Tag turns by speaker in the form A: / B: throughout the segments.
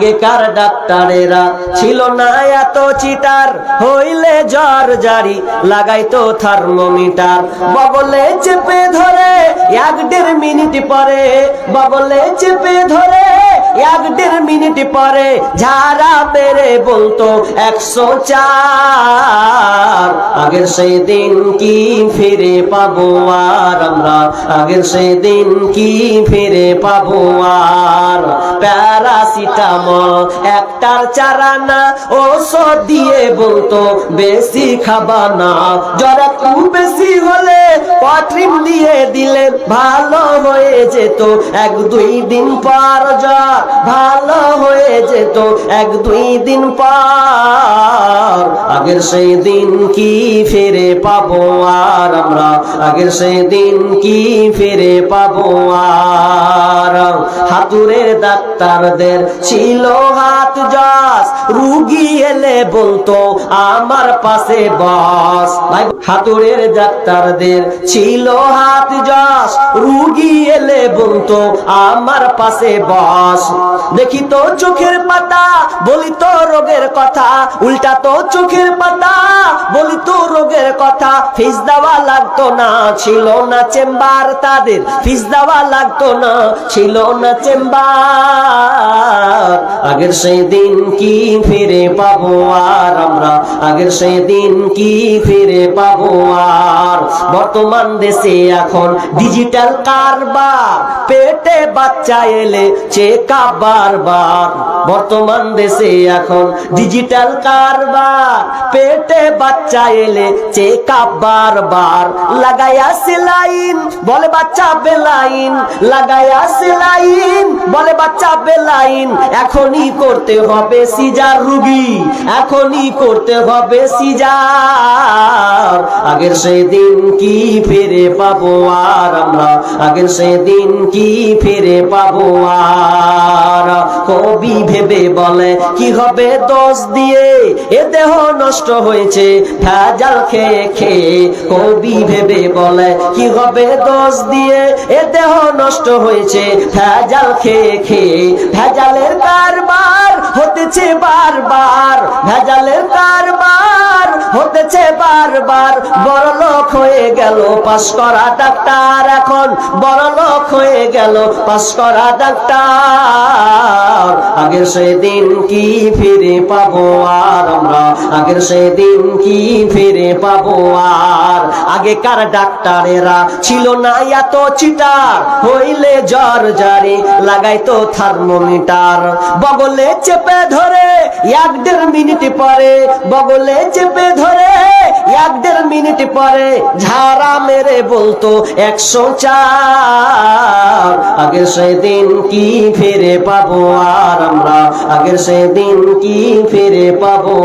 A: আগেকার ডাক্তারেরা ছিল না এত চিটার হইলে জ্বর জারি, লাগাইতো থার্মোমিটার। বগলে চেপে ধরে এক দেড় মিনিট পরে, বগলে চেপে ধরে এক দেড় মিনিট পরে, ঝাড়া পেরে বলতো একশো চার। আগের সেই দিন কি ফিরে পাবো আর আমরা? আগের সেই দিন কি ফিরে পাবো আর? প্যারাসিটামল একটার চারানা ওষুধ দিয়ে বলতো, বেশি খাবা না। জ্বর একটু বেশি হলে পট্রিম দিয়ে দিলে ভালো হয়ে যেত। এক দুই দিন পর জ্বর, ভালো হয়ে যেত। এক দুই দিন পর। আগের সেই দিন কি ফিরে পাবো আর আমরা? আগের সেই দিন কি ফিরে পাবো আর? হাতুরের ডাক্তারদের ছিল হাত জস রুগী এলে বলতো, আমার পাশে বস। হাতুরের ডাক্তারদের ছিল হাত জস রুগী এলে বলতো, আমার পাশে বস। দেখি তো চোখের পাতা, বলি তো রোগের কথা, উল্টা তো চোখের পাতা, বলি তো রোগের কথা, ফিস দেওয়া লাগতো না, ছিল না চেম্বার তাদের। ফিস দেওয়া লাগতো না, ছিল না চেম্বার। আগের সেই দিন কি ফিরে পাবো আর আমরা? আগের সেই দিন কি ফিরে পাবো আর বর্তমান দেশে এখন ডিজিটাল কারবার। পেটে বাচ্চা এলে চেক বারবার। বর্তমান দেশে এখন ডিজিটাল কারবার। পেটে বাচ্চা এলে চেক বারবার। লাগাইয়া সেলাইন বলে বাচ্চা বেলাইন লাগাইয়া সেলাইন বলে বাচ্চা বেলাইন এখনই করতে হবে সিজার রুগী। এখনই করতে হবে সিজার। আগের সেই দিন কি ফিরে পাবো আর আমরা? আগের সেই দিন কি ফিরে পাবো আর? কবি ভেবে বলে, কি হবে দোষ দিয়ে? এ দেহ নষ্ট হয়েছে, ভেজাল খেয়ে খেয়ে। কবি ভেবে বলে, কি হবে দোষ দিয়ে? এ দেহ নষ্ট হয়েছে, ভেজাল খেয়ে খেয়ে। ভেজালের কারবার হতেছে বারবার, ভেজালের কারবার হতেছে বারবার। বড় লোক হয়ে গেল পাস করা ডাক্তার এখন। বড় লোক হয়ে গেল পাস করা ডাক্তার। আগের সেদিন কি ফিরে পাবো আর আমরা? আগের সেদিন কি ফিরে পাবো আর? আগেকার ডাক্তারেরা ছিল না এত চিটার। হইলে জ্বর জারি, লাগাইতো থার্মোমিটার। বগলে চেপে ধরে, এক দেড় মিনিট পরে, বগলে চেপে ধরে, এক দেড় মিনিট পরে ঝাড়া মেরে বলতো একশো চার। আগের সেদিন কি ফিরে পাবো আর আমরা? আগের সেদিন কি ফিরে পাবো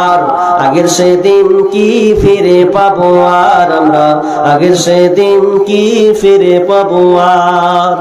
A: আর আগের সেদিন কি ফিরে পাবো আর আমরা? আগের সেদিন কি ফিরে পাবো আর?